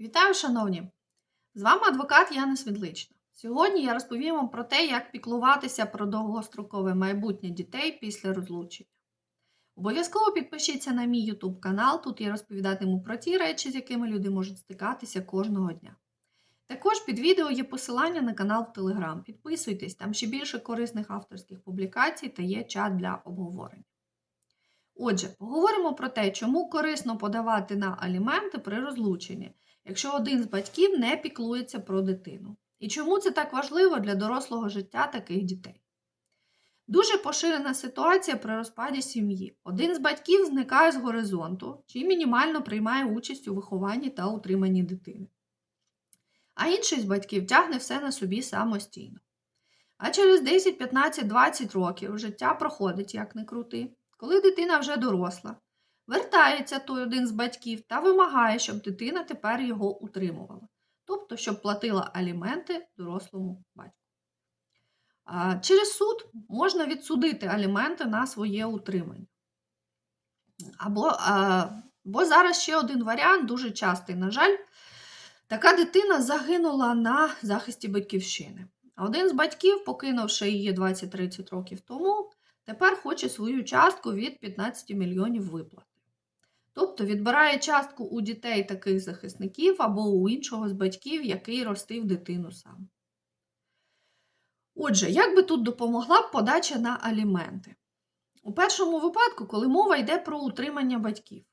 Вітаю, шановні! З вами адвокат Яна Світлична. Сьогодні я розповім вам про те, як піклуватися про довгострокове майбутнє дітей після розлучення. Обов'язково підпишіться на мій YouTube канал, тут я розповідатиму про ті речі, з якими люди можуть стикатися кожного дня. Також під відео є посилання на канал в Telegram. Підписуйтесь, там ще більше корисних авторських публікацій та є чат для обговорення. Отже, поговоримо про те, чому корисно подавати на аліменти при розлученні, якщо один з батьків не піклується про дитину. І чому це так важливо для дорослого життя таких дітей? Дуже поширена ситуація при розпаді сім'ї. Один з батьків зникає з горизонту чи мінімально приймає участь у вихованні та утриманні дитини. А інший з батьків тягне все на собі самостійно. А через 10, 15, 20 років життя проходить, як не крути, коли дитина вже доросла, вертається той один з батьків та вимагає, щоб дитина тепер його утримувала, тобто, щоб платила аліменти дорослому батьку. Через суд можна відсудити аліменти на своє утримання. Або, або зараз ще один варіант, дуже частий, на жаль, така дитина загинула на захисті батьківщини. Один з батьків, покинувши її 20-30 років тому, тепер хоче свою частку від 15 мільйонів виплати. Тобто відбирає частку у дітей таких захисників або у іншого з батьків, який ростив дитину сам. Отже, як би тут допомогла б подача на аліменти? У першому випадку, коли мова йде про утримання батьків,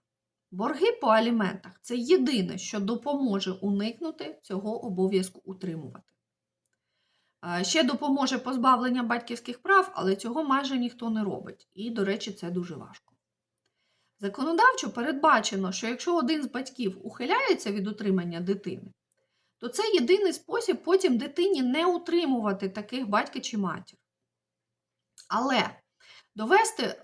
борги по аліментах це єдине, що допоможе уникнути цього обов'язку утримувати. Ще допоможе позбавлення батьківських прав, але цього майже ніхто не робить. І, до речі, це дуже важко. Законодавчо передбачено, що якщо один з батьків ухиляється від утримання дитини, то це єдиний спосіб потім дитині не утримувати таких батька чи матір. Але довести е,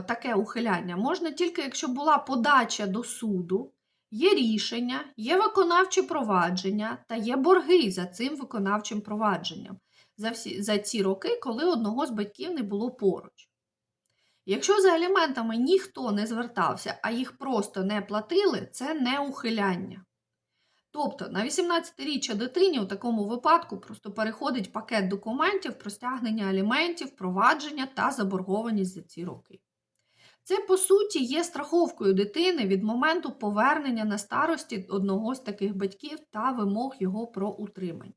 таке ухиляння можна тільки, якщо була подача до суду, є рішення, є виконавче провадження та є борги за цим виконавчим провадженням за, всі, за ці роки, коли одного з батьків не було поруч. Якщо за аліментами ніхто не звертався, а їх просто не платили, це не ухиляння. Тобто на 18-річчя дитині у такому випадку просто переходить пакет документів про стягнення аліментів, провадження та заборгованість за ці роки. Це, по суті, є страховкою дитини від моменту повернення на старості одного з таких батьків та вимог його про утримання.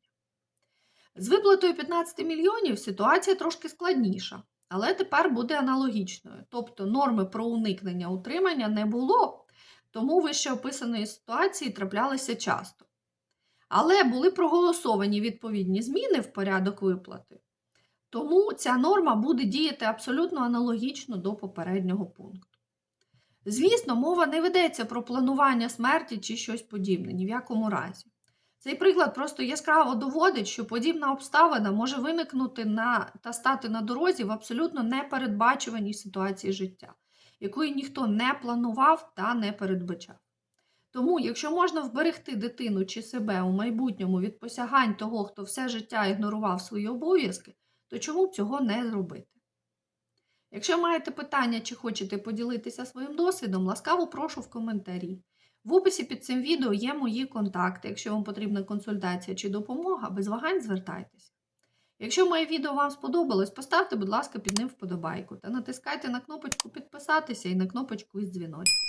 З виплатою 15 мільйонів ситуація трошки складніша, але тепер буде аналогічною. Тобто норми про уникнення утримання не було, тому вище описаної ситуації траплялися часто. Але були проголосовані відповідні зміни в порядок виплати. Тому ця норма буде діяти абсолютно аналогічно до попереднього пункту. Звісно, мова не ведеться про планування смерті чи щось подібне, ні в якому разі. Цей приклад просто яскраво доводить, що подібна обставина може виникнути на, та стати на дорозі в абсолютно непередбачуваній ситуації життя, якої ніхто не планував та не передбачав. Тому, якщо можна вберегти дитину чи себе у майбутньому від посягань того, хто все життя ігнорував свої обов'язки, то чому б цього не зробити? Якщо маєте питання чи хочете поділитися своїм досвідом, ласкаво прошу в коментарі. В описі під цим відео є мої контакти. Якщо вам потрібна консультація чи допомога, без вагань звертайтеся. Якщо моє відео вам сподобалось, поставте, будь ласка, під ним вподобайку та натискайте на кнопочку підписатися і на кнопочку із дзвіночком.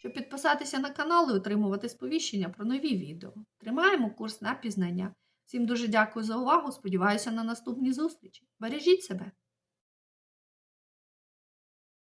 Щоб підписатися на канал і отримувати сповіщення про нові відео. Тримаємо курс на пізнання. Всім дуже дякую за увагу. Сподіваюся на наступні зустрічі. Бережіть себе!